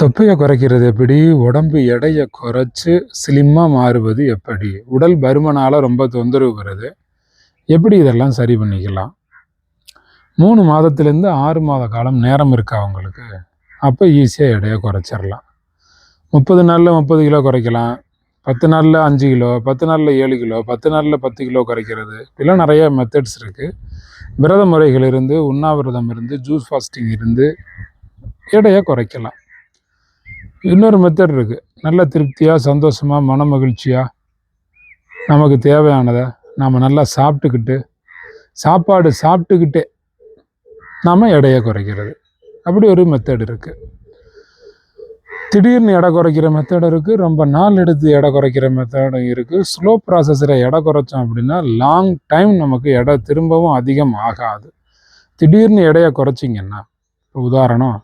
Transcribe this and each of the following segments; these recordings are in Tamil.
தொப்பையை குறைக்கிறது எப்படி? உடம்பு எடையை குறைச்சி ஸ்லிம்மாக மாறுவது எப்படி? உடல் பருமனால் ரொம்ப தொந்தரவு வருது. எப்படி இதெல்லாம் சரி பண்ணிக்கலாம்? மூணு மாதத்துலேருந்து ஆறு மாத காலம் நேரம் இருக்கா அவங்களுக்கு அப்போ ஈஸியாக எடையை குறைச்சிடலாம் முப்பது நாளில் முப்பது கிலோ குறைக்கலாம். பத்து நாளில் அஞ்சு கிலோ பத்து நாளில் ஏழு கிலோ பத்து நாளில் பத்து கிலோ குறைக்கிறது. இப்படிலாம் நிறைய மெத்தட்ஸ் இருக்குது விரத முறைகள் இருந்து உண்ணாவிரதம் இருந்து ஜூஸ் ஃபாஸ்டிங் இருந்து எடையை குறைக்கலாம். இன்னொரு மெத்தட் இருக்குது நல்ல திருப்தியாக சந்தோஷமாக மன மகிழ்ச்சியாக நமக்கு தேவையானதை நாம் நல்லா சாப்பிட்டுக்கிட்டு சாப்பாடு சாப்பிட்டுக்கிட்டே நாம் எடையை குறைக்கிறது. அப்படி ஒரு மெத்தட் இருக்குது திடீர்னு எடை குறைக்கிற மெத்தட் இருக்குது ரொம்ப நாள் எடுத்து எடை குறைக்கிற மெத்தடும் இருக்குது ஸ்லோ ப்ராசஸில் எடை குறைச்சோம் அப்படின்னா லாங் டைம் நமக்கு எடை திரும்பவும் அதிகம் ஆகாது. திடீர்னு எடையை குறைச்சிங்கன்னா இப்போ உதாரணம்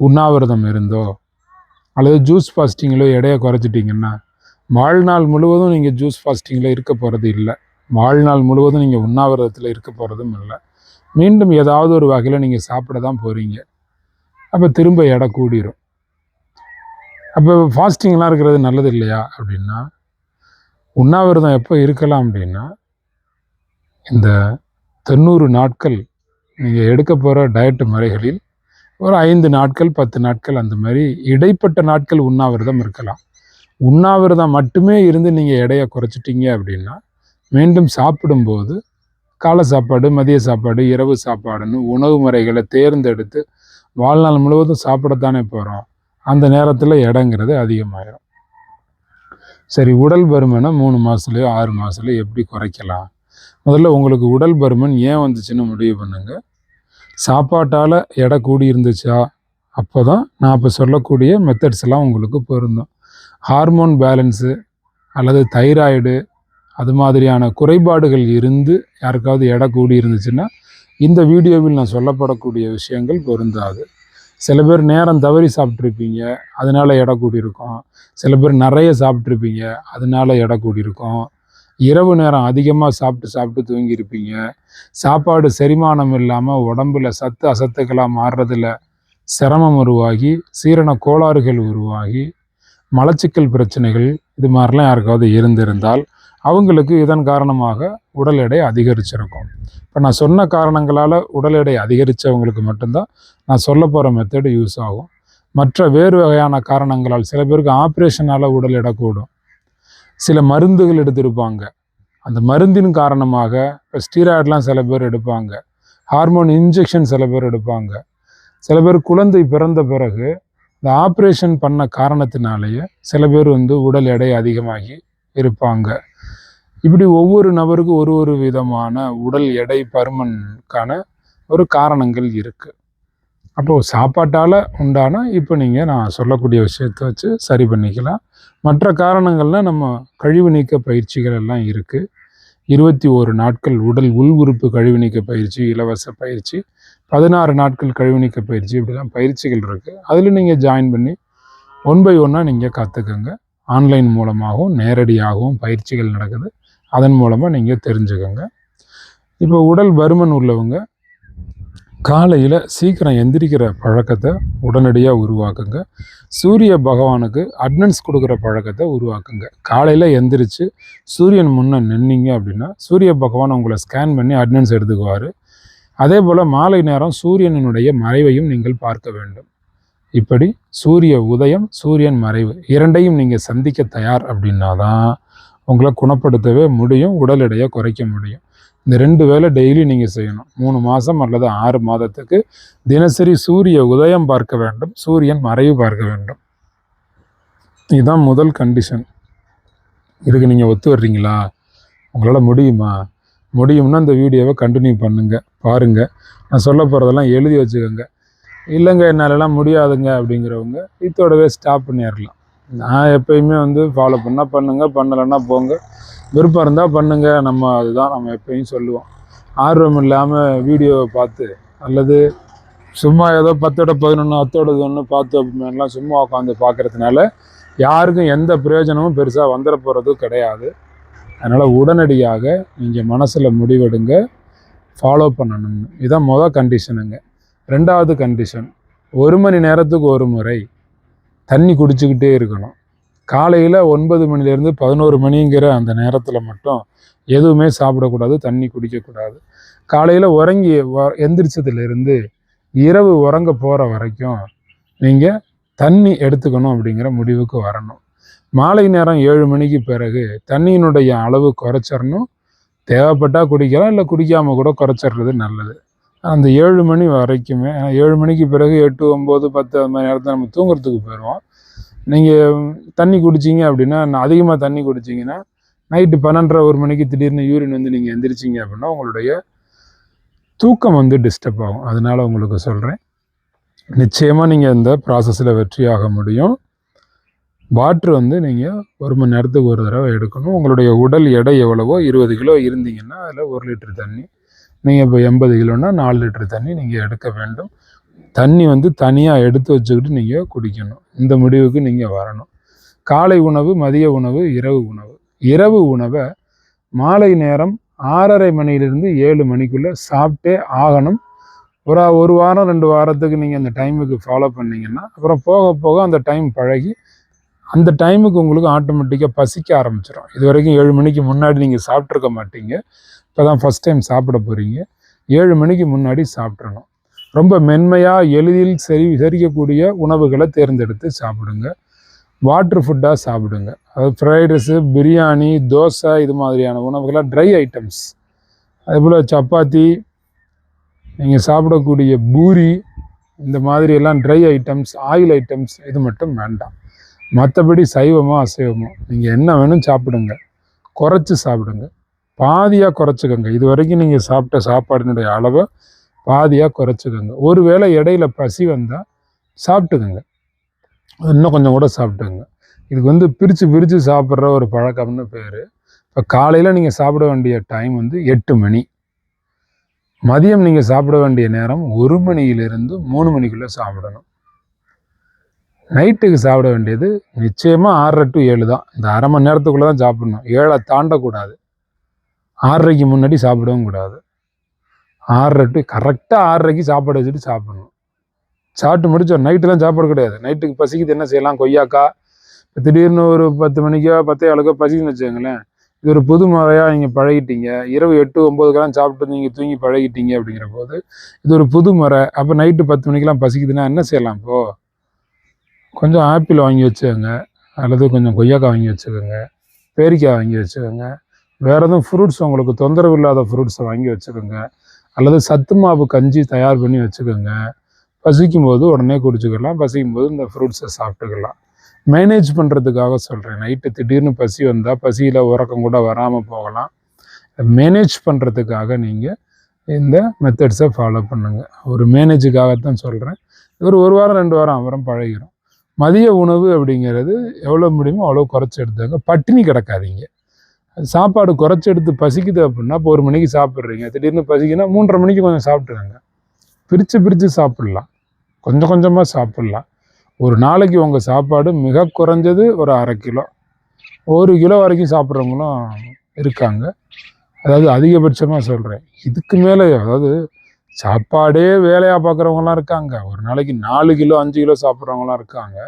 உண்ணாவிரதம் இருந்தோ அல்லது ஜூஸ் ஃபாஸ்டிங்கில் எடையை குறைச்சிட்டிங்கன்னா வாழ்நாள் முழுவதும் நீங்கள் ஜூஸ் ஃபாஸ்டிங்கில் இருக்க போகிறது இல்லை. வாழ்நாள் முழுவதும் நீங்கள் உண்ணாவிரதத்தில் இருக்க போகிறதும் இல்லை. மீண்டும் ஏதாவது ஒரு வகையில் நீங்கள் சாப்பிட தான் போகிறீங்க அப்போ திரும்ப எடை கூடிரும். அப்போ ஃபாஸ்டிங்லாம் இருக்கிறது நல்லது இல்லையா? அப்படின்னா உண்ணாவிரதம் எப்போ இருக்கலாம் அப்படின்னா இந்த தொண்ணூறு நாட்கள் நீங்கள் எடுக்க போகிற டயட்டு முறைகளில் ஒரு ஐந்து நாட்கள் பத்து நாட்கள் அந்த மாதிரி இடைப்பட்ட நாட்கள் உண்ணாவிரதம் இருக்கலாம். உண்ணாவிரதம் மட்டுமே இருந்து நீங்கள் எடையை குறைச்சிட்டீங்க அப்படின்னா மீண்டும் சாப்பிடும்போது காலை சாப்பாடு மதிய சாப்பாடு இரவு சாப்பாடுன்னு உணவு முறைகளை தேர்ந்தெடுத்து வாழ்நாள் முழுவதும் சாப்பிடத்தானே போகிறோம் அந்த நேரத்தில் இடங்கிறது அதிகமாயிரும். சரி உடல் பருமனை மூணு மாதத்துலையோ ஆறு மாதத்துலையோ எப்படி குறைக்கலாம்? முதல்ல உங்களுக்கு உடல் பருமன் ஏன் வந்துச்சுன்னு முடிவு பண்ணுங்கள் சாப்பாட்டால் எடை கூடி இருந்துச்சா அப்போ தான் நான் இப்போ சொல்லக்கூடிய மெத்தட்ஸ் எல்லாம் உங்களுக்கு பொருந்தும். ஹார்மோன் பேலன்ஸு அல்லது தைராய்டு அது மாதிரியான குறைபாடுகள் இருந்து யாருக்காவது எடை கூடி இருந்துச்சுன்னா இந்த வீடியோவில் நான் சொல்லப்படக்கூடிய விஷயங்கள் பொருந்தாது. சில பேர் நேரம் தவறி சாப்பிட்ருப்பீங்க அதனால் எடை கூடியிருக்கும். சில பேர் நிறைய சாப்பிட்ருப்பீங்க அதனால எடை கூடியிருக்கும். இரவு நேரம் அதிகமாக சாப்பிட்டு சாப்பிட்டு தூங்கியிருப்பீங்க. சாப்பாடு செரிமானம் இல்லாமல் உடம்புல சத்து அசத்துக்களாக மாறுறதுல சிரமம் உருவாகி சீரண கோளாறுகள் உருவாகி மலச்சிக்கல் பிரச்சனைகள் இது மாதிரிலாம் யாருக்காவது இருந்திருந்தால் அவங்களுக்கு இதன் காரணமாக உடல் எடை அதிகரிச்சிருக்கும். இப்போ நான் சொன்ன காரணங்களால் உடல் எடை அதிகரித்தவங்களுக்கு மட்டும்தான் நான் சொல்ல போகிற மெத்தடு யூஸ் ஆகும். மற்ற வேறு வகையான காரணங்களால் சில பேருக்கு ஆப்ரேஷனால் உடல் எடை கூடும். சில மருந்துகள் எடுத்திருப்பாங்க. அந்த மருந்தின் காரணமாக இப்போ ஸ்டீராய்டெலாம் சில பேர் எடுப்பாங்க. ஹார்மோன் இன்ஜெக்ஷன் சில பேர் எடுப்பாங்க. சில பேர் குழந்தை பிறந்த பிறகு இந்த ஆப்ரேஷன் பண்ண காரணத்தினாலேயே சில பேர் வந்து உடல் எடை அதிகமாகி இருப்பாங்க. இப்படி ஒவ்வொரு நபருக்கும் ஒரு ஒரு விதமான உடல் எடை பருமனுக்கான ஒரு காரணங்கள் இருக்குது அப்போது சாப்பாட்டால் உண்டான இப்போ நீங்கள் நான் சொல்லக்கூடிய விஷயத்தை வச்சு சரி பண்ணிக்கலாம். மற்ற காரணங்கள்லாம் நம்ம கழிவு நீக்க பயிற்சிகள் எல்லாம் இருக்குது இருபத்தி ஓரு நாட்கள் உடல் உள் உறுப்பு கழிவு நீக்க பயிற்சி இலவச பயிற்சி பதினாறு நாட்கள் கழிவு நீக்க பயிற்சி இப்படிலாம் பயிற்சிகள் இருக்குது அதில் நீங்கள் ஜாயின் பண்ணி ஒன் பை ஒன்னாக நீங்கள் கற்றுக்கோங்க ஆன்லைன் மூலமாகவும் நேரடியாகவும் பயிற்சிகள் நடக்குது. அதன் மூலமாக நீங்கள் தெரிஞ்சுக்கோங்க. இப்போ உடல் பருமன் உள்ளவங்க காலையில் சீக்கிரம் எந்திரிக்கிற பழக்கத்தை உடனடியாக உருவாக்குங்க. சூரிய பகவானுக்கு அட்னன்ஸ் கொடுக்குற பழக்கத்தை உருவாக்குங்க. காலையில் எந்திரிச்சு சூரியன் முன்னே நின்னீங்க அப்படின்னா சூரிய பகவான் உங்களை ஸ்கேன் பண்ணி அட்னன்ஸ் எடுத்துக்குவார். அதே போல் மாலை நேரம் சூரியனினுடைய மறைவையும் நீங்கள் பார்க்க வேண்டும். இப்படி சூரிய உதயம் சூரியன் மறைவு இரண்டையும் நீங்கள் சந்திக்க தயார் அப்படின்னா தான் உங்களை குணப்படுத்தவே முடியும் உடல் எடையை குறைக்க முடியும். இந்த ரெண்டு வேலை டெய்லி நீங்கள் செய்யணும். மூணு மாதம் அல்லது ஆறு மாதத்துக்கு தினசரி சூரிய உதயம் பார்க்க வேண்டும். சூரியன் மறைவு பார்க்க வேண்டும். இதுதான் முதல் கண்டிஷன் இதுக்கு நீங்கள் ஒத்து வர்றீங்களா? உங்களால் முடியுமா? முடியும்னா இந்த வீடியோவை கண்டினியூ பண்ணுங்கள் பாருங்கள் நான் சொல்ல போகிறதெல்லாம் எழுதி வச்சுக்கோங்க. இல்லைங்க என்னாலலாம் முடியாதுங்க அப்படிங்கிறவங்க இதோடவே ஸ்டாப் பண்ணிடலாம். நான் எப்பயுமே வந்து ஃபாலோ பண்ணால் பண்ணுங்கள் பண்ணலைன்னா போங்க. விருப்பம் இருந்தால் பண்ணுங்கள் நம்ம அதுதான் நம்ம எப்பயும் சொல்லுவோம். ஆர்வம் இல்லாமல் வீடியோவை பார்த்து அல்லது சும்மா ஏதோ பத்தோட பதினொன்று அத்தோட ஒன்று பார்த்து அப்படின்லாம் சும்மா உட்காந்து பார்க்குறதுனால யாருக்கும் எந்த பிரயோஜனமும் பெருசாக வந்துட போகிறதும் கிடையாது. அதனால் உடனடியாக நீங்கள் மனசில் முடிவெடுங்க. ஃபாலோ பண்ணணும்னு இதுதான் மொதல் கண்டிஷனுங்க ரெண்டாவது கண்டிஷன் ஒரு மணி நேரத்துக்கு ஒரு முறை தண்ணி குடிச்சுக்கிட்டே இருக்கணும். காலையில் ஒன்பது மணிலேருந்து பதினோரு மணிங்கிற அந்த நேரத்தில் மட்டும் எதுவுமே சாப்பிடக்கூடாது தண்ணி குடிக்கக்கூடாது. காலையில் உறங்கி வ எந்திரிச்சதுலேருந்து இரவு உறங்க போகிற வரைக்கும் நீங்கள் தண்ணி எடுத்துக்கணும் அப்படிங்கிற முடிவுக்கு வரணும். மாலை நேரம் ஏழு மணிக்கு பிறகு தண்ணியினுடைய அளவு குறைச்சிடணும் தேவைப்பட்டால் குடிக்கலாம் இல்லை குடிக்காமல் கூட குறைச்சிடுறது நல்லது. அந்த ஏழு மணி வரைக்குமே ஏழு மணிக்கு பிறகு எட்டு ஒம்பது பத்து அந்த மாதிரி நேரத்தில் நம்ம தூங்குறதுக்கு போயிடுவோம் நீங்கள் தண்ணி குடிச்சிங்க அப்படின்னா அதிகமாக தண்ணி குடிச்சிங்கன்னா நைட்டு பன்னெண்டரை ஒரு மணிக்கு திடீர்னு யூரின் வந்து நீங்கள் எந்திரிச்சிங்க அப்படின்னா உங்களுடைய தூக்கம் வந்து டிஸ்டர்ப் ஆகும். அதனால் உங்களுக்கு சொல்கிறேன் நிச்சயமாக நீங்கள் இந்த ப்ராசஸில் வெற்றியாக முடியும். வாட்ரு வந்து நீங்கள் ஒரு மணி நேரத்துக்கு ஒரு தடவை எடுக்கணும். உங்களுடைய உடல் எடை எவ்வளவோ இருபது கிலோ இருந்தீங்கன்னா அதில் ஒரு லிட்டர் தண்ணி நீங்கள் இப்போ எண்பது கிலோன்னா நாலு லிட்டர் தண்ணி நீங்கள் எடுக்க வேண்டும். தண்ணி வந்து தனியாக எடுத்து வச்சுக்கிட்டு நீங்கள் குடிக்கணும். இந்த முடிவுக்கு நீங்கள் வரணும். காலை உணவு மதிய உணவு இரவு உணவு. இரவு உணவை மாலை நேரம் ஆறரை மணியிலிருந்து ஏழு மணிக்குள்ளே சாப்பிட்டே ஆகணும். ஒரு ஒரு வாரம் ரெண்டு வாரத்துக்கு நீங்கள் அந்த டைமுக்கு ஃபாலோ பண்ணீங்கன்னா அப்புறம் போக போக அந்த டைம் பழகி அந்த டைமுக்கு உங்களுக்கு ஆட்டோமேட்டிக்காக பசிக்க ஆரம்பிச்சிடும் இது வரைக்கும் ஏழு மணிக்கு முன்னாடி நீங்கள் சாப்பிட்ருக்க மாட்டீங்க. இப்போ தான் ஃபஸ்ட் டைம் சாப்பிட போகிறீங்க ஏழு மணிக்கு முன்னாடி சாப்பிட்றணும் ரொம்ப மென்மையாக எளிதில் செரி செரிக்கக்கூடிய உணவுகளை தேர்ந்தெடுத்து சாப்பிடுங்க. வாட்ரு ஃபுட்டாக சாப்பிடுங்க. அது ஃப்ரைட் ரைஸு பிரியாணி தோசை இது மாதிரியான உணவுகளாக ட்ரை ஐட்டம்ஸ் அதுபோல் சப்பாத்தி நீங்கள் சாப்பிடக்கூடிய பூரி இந்த மாதிரி எல்லாம் ட்ரை ஐட்டம்ஸ் ஆயில் ஐட்டம்ஸ் இது மட்டும் வேண்டாம். மற்றபடி சைவமோ அசைவமோ நீங்கள் என்ன வேணும் சாப்பிடுங்க. குறைச்சி சாப்பிடுங்க. பாதியாக குறைச்சிக்கோங்க. இது வரைக்கும் நீங்கள் சாப்பிட்ட சாப்பாடினுடைய அளவை பாதியாக குறைச்சிக்கோங்க. ஒருவேளை இடையில பசி வந்தால் சாப்பிட்டுக்கோங்க. இன்னும் கொஞ்சம் கூட சாப்பிட்டுங்க இதுக்கு வந்து பிரித்து பிரித்து சாப்பிட்ற ஒரு பழக்கம்னு பேர். இப்போ காலையில் நீங்கள் சாப்பிட வேண்டிய டைம் வந்து எட்டு மணி. மதியம் நீங்கள் சாப்பிட வேண்டிய நேரம் ஒரு மணியிலிருந்து மூணு மணிக்குள்ளே சாப்பிடணும். நைட்டுக்கு சாப்பிட வேண்டியது நிச்சயமாக ஆறரை டு ஏழு தான். இந்த அரை மணி நேரத்துக்குள்ளே தான் சாப்பிடணும். ஏழை தாண்டக்கூடாது. ஆறரைக்கு முன்னாடி சாப்பிடவும் கூடாது. ஆறரை டு கரெக்டாக ஆறரைக்கு சாப்பாடு வச்சுட்டு சாப்பிடணும். சாப்பிட்டு முடிச்சோம். நைட்டுலாம் சாப்பாடு கிடையாது. நைட்டுக்கு பசிக்குது என்ன செய்யலாம்? கொய்யாக்கா திடீர்னு ஒரு பத்து மணிக்கோ பத்தே ஆளுக்கோ பசிக்குன்னு வச்சுக்கோங்களேன். இது ஒரு புது முறையாக நீங்கள் பழகிட்டீங்க. இரவு எட்டு ஒம்பதுக்கெல்லாம் சாப்பிட்டு நீங்கள் தூங்கி பழகிட்டீங்க அப்படிங்கிற போது இது ஒரு புது முறை. அப்போ நைட்டு பத்து மணிக்கெலாம் பசிக்குதுன்னா என்ன செய்யலாம் இப்போது கொஞ்சம் ஆப்பிள் வாங்கி வச்சுக்கோங்க. அல்லது கொஞ்சம் கொய்யாக்காய் வாங்கி வச்சுக்கோங்க. பேரிக்காய் வாங்கி வச்சுக்கோங்க. வேறு எதுவும் ஃப்ரூட்ஸ் உங்களுக்கு தொந்தரவு இல்லாத ஃப்ரூட்ஸை வாங்கி வச்சுக்கோங்க. அல்லது சத்து மாவு கஞ்சி தயார் பண்ணி வச்சுக்கோங்க. பசிக்கும் போது உடனே குடிச்சுக்கலாம். பசிக்கும் போது இந்த ஃப்ரூட்ஸை சாப்பிட்டுக்கலாம். மேனேஜ் பண்ணுறதுக்காக சொல்கிறேன் நைட்டு திடீர்னு பசி வந்தால் பசியில் உறக்கம் கூட வராமல் போகலாம். மேனேஜ் பண்ணுறதுக்காக நீங்கள் இந்த மெத்தட்ஸை ஃபாலோ பண்ணுங்கள் ஒரு மேனேஜுக்காகத்தான் சொல்கிறேன் ஒரு ஒரு வாரம் ரெண்டு வாரம் அப்புறம் பழகிடும் மதிய உணவு அப்படிங்கிறது எவ்வளோ முடியுமோ அவ்வளோ குறைச்சி எடுத்துங்க பட்டினி கிடக்காதீங்க. சாப்பாடு குறைச்சி எடுத்து பசிக்குது அப்படின்னா இப்போ ஒரு மணிக்கு சாப்பிட்றீங்க. திடீர்னு பசிக்குன்னா மூன்றரை மணிக்கு கொஞ்சம் சாப்பிட்ருங்க பிரித்து பிரித்து சாப்பிட்லாம். கொஞ்சம் கொஞ்சமாக சாப்பிட்லாம். ஒரு நாளைக்கு உங்கள் சாப்பாடு மிக குறைஞ்சது ஒரு அரை கிலோ. ஒரு கிலோ வரைக்கும் சாப்பிட்றவங்களும் இருக்காங்க. அதாவது அதிகபட்சமாக சொல்கிறேன் இதுக்கு மேலே அதாவது சாப்பாடே வேலையாக பார்க்குறவங்களாம் இருக்காங்க. ஒரு நாளைக்கு நாலு கிலோ அஞ்சு கிலோ சாப்பிட்றவங்களாம் இருக்காங்க.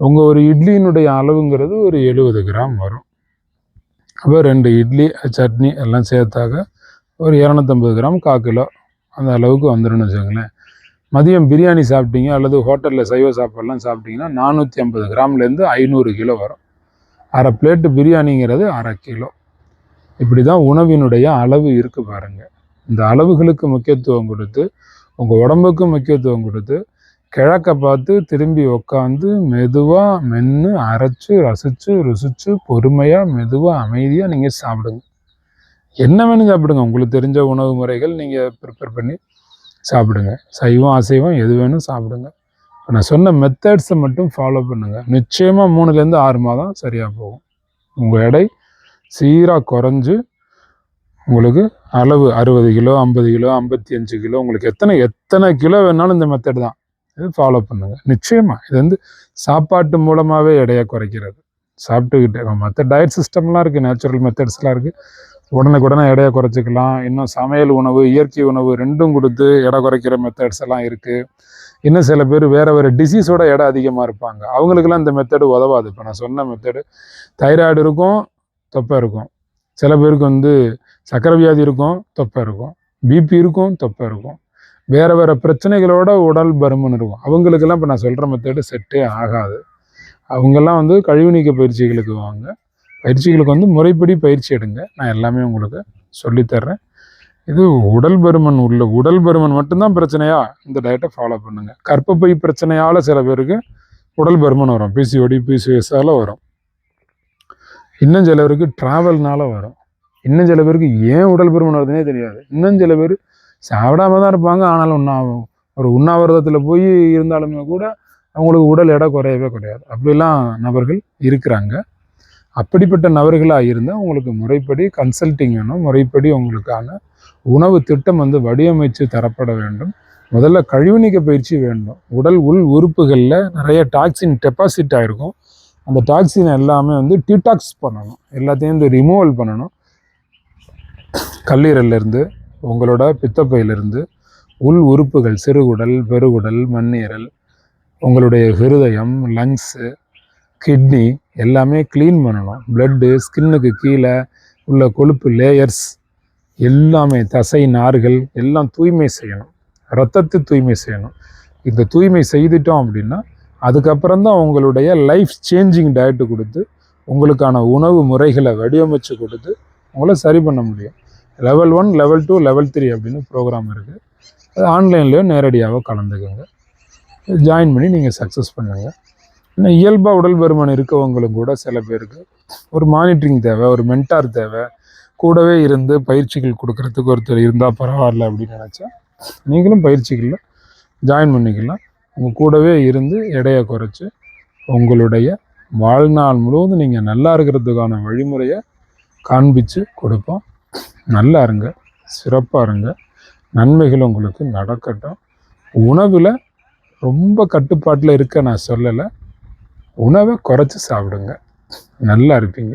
உங்கள் ஒரு இட்லியினுடைய அளவுங்கிறது ஒரு எழுபது கிராம் வரும். அப்போ ரெண்டு இட்லி சட்னி எல்லாம் சேர்த்தாக்க ஒரு இரநூத்தம்பது கிராம் கால் கிலோ அந்த அளவுக்கு வந்துடும்னு வச்சுக்கோங்களேன். மதியம் பிரியாணி சாப்பிட்டீங்க அல்லது ஹோட்டலில் சைவ சாப்பாடுலாம் சாப்பிட்டீங்கன்னா நானூற்றி ஐம்பது கிராம்லேருந்து ஐநூறு கிலோ வரும். அரை பிளேட்டு பிரியாணிங்கிறது அரை கிலோ. இப்படி தான் உணவினுடைய அளவு இருக்குது பாருங்கள் இந்த அளவுகளுக்கு முக்கியத்துவம் கொடுத்து உங்கள் உடம்புக்கும் முக்கியத்துவம் கொடுத்து கிழக்க பார்த்து திரும்பி உக்காந்து மெதுவாக மென்று அரைச்சி ரசித்து ருசித்து பொறுமையாக மெதுவாக அமைதியாக நீங்கள் சாப்பிடுங்க. என்ன வேணும் சாப்பிடுங்க? உங்களுக்கு தெரிஞ்ச உணவு முறைகள் நீங்கள் ப்ரிப்பேர் பண்ணி சாப்பிடுங்க. சைவம் அசைவம் எது வேணும் சாப்பிடுங்க. இப்போ நான் சொன்ன மெத்தட்ஸை மட்டும் ஃபாலோ பண்ணுங்கள் நிச்சயமாக மூணுலேருந்து ஆறு மாதம் சரியாக போகும். உங்கள் எடை சீராக குறைஞ்சு உங்களுக்கு அளவு அறுபது கிலோ ஐம்பது கிலோ ஐம்பத்தி அஞ்சு கிலோ உங்களுக்கு எத்தனை எத்தனை கிலோ வேணாலும் இந்த மெத்தட் தான். இது ஃபாலோ பண்ணுங்கள் நிச்சயமாக இது வந்து சாப்பாட்டு மூலமாகவே எடையை குறைக்கிறது. சாப்பிட்டுக்கிட்டு மற்ற டயட் சிஸ்டம்லாம் இருக்குது நேச்சுரல் மெத்தட்ஸ்லாம் இருக்குது உடனுக்குடனே எடையை குறைச்சிக்கலாம். இன்னும் சமையல் உணவு இயற்கை உணவு ரெண்டும் கொடுத்து எடை குறைக்கிற மெத்தட்ஸ் எல்லாம் இருக்குது இன்னும் சில பேர் வேறு வேறு டிசீஸோட எடை அதிகமாக இருப்பாங்க. அவங்களுக்கெல்லாம் இந்த மெத்தடு உதவாது. இப்போ நான் சொன்ன மெத்தடு தைராய்டு இருக்கும் தொப்பை இருக்கும். சில பேருக்கு வந்து சக்கரை வியாதி இருக்கும் தொப்பை இருக்கும். பிபி இருக்கும் தொப்பை இருக்கும். வேறு வேறு பிரச்சனைகளோட உடல் பருமன் இருக்கும். அவங்களுக்கெல்லாம் இப்போ நான் சொல்கிற மெத்தேடு செட்டே ஆகாது. அவங்கெல்லாம் வந்து கழிவு நீக்க பயிற்சிகளுக்கு வாங்க. பயிற்சிகளுக்கு வந்து முறைப்படி பயிற்சி எடுங்க. நான் எல்லாமே உங்களுக்கு சொல்லித்தர்றேன். இது உடல் பருமன் உள்ள உடல் பருமன் மட்டும்தான் பிரச்சனையா? இந்த டயட்டை ஃபாலோ பண்ணுங்க. கற்பப்பை பிரச்சனையால் சில பேருக்கு உடல் பருமன் வரும். பிசிஓடி பிசிஎஸ்ஸால் வரும். இன்னும் சில பேருக்கு ட்ராவல்னால வரும். இன்னும் சில பேருக்கு ஏன் உடல் பருமன் வருதுன்னே தெரியாது. இன்னும் சில பேர் சாப்பிடாம தான் இருப்பாங்க. ஆனாலும் உண்ணா- ஒரு உண்ணாவிரதத்தில் போய் இருந்தாலுமே கூட அவங்களுக்கு உடல் எடை குறையவே குறையாது. அப்படிலாம் நபர்கள் இருக்கிறாங்க. அப்படிப்பட்ட நபர்களாக இருந்தால் உங்களுக்கு முறைப்படி கன்சல்டிங் வேணும். முறைப்படி உங்களுக்கான உணவு திட்டம் வந்து வடிவமைச்சு தரப்பட வேண்டும். முதல்ல கழிவுநீக்க பயிற்சி வேண்டும். உடல் உள் உறுப்புகளில் நிறைய டாக்ஸின் டெபாசிட் ஆகிருக்கும் அந்த டாக்ஸின் எல்லாமே வந்து டீடாக்ஸ் பண்ணணும். எல்லாத்தையும் வந்து ரிமூவல் பண்ணணும். கல்லீரல்லேருந்து உங்களோட பித்தப்பையிலிருந்து உள் உறுப்புகள் சிறுகுடல் பெருகுடல் மண்ணீரல் உங்களுடைய ஹிருதயம் லங்ஸு கிட்னி எல்லாமே க்ளீன் பண்ணணும். பிளட்டு ஸ்கின்னுக்கு கீழே உள்ள கொழுப்பு லேயர்ஸ் எல்லாமே தசை நார்கள் எல்லாம் தூய்மை செய்யணும். ரத்தத்தை தூய்மை செய்யணும். இந்த தூய்மை செய்துட்டோம் அப்படின்னா அதுக்கப்புறம் தான் உங்களுடைய லைஃப் சேஞ்சிங் டயட்டு கொடுத்து உங்களுக்கான உணவு முறைகளை வடிவமைச்சு கொடுத்து உங்களை சரி பண்ண முடியும். Level one level two level three அப்படின்னு ப்ரோக்ராம் இருக்குது அது ஆன்லைன்லேயோ நேரடியாகவோ கலந்துக்கோங்க. ஜாயின் பண்ணி நீங்கள் சக்ஸஸ் பண்ணுங்கள் இன்னும் இயல்பாக உடல் பருமன் இருக்கவங்களும் கூட சில பேருக்கு ஒரு மானிட்டரிங் தேவை ஒரு மென்டார் தேவை. கூடவே இருந்து பயிற்சிகள் கொடுக்கறதுக்கு ஒருத்தர் இருந்தால் பரவாயில்ல அப்படின்னு நினச்சா நீங்களும் பயிற்சிகளில் ஜாயின் பண்ணிக்கலாம். உங்கள் கூடவே இருந்து எடையை குறைச்சி உங்களுடைய வாழ்நாள் முழுவதும் நீங்கள் நல்லா இருக்கிறதுக்கான வழிமுறையை காண்பிச்சு கொடுப்போம். நல்லா இருங்க சிறப்பாக இருங்க நன்மைகள் உங்களுக்கு நடக்கட்டும். உணவில் ரொம்ப கட்டுப்பாட்டில் இருக்க நான் சொல்லலை. உணவை குறைச்சி சாப்பிடுங்க. நல்லா இருப்பீங்க.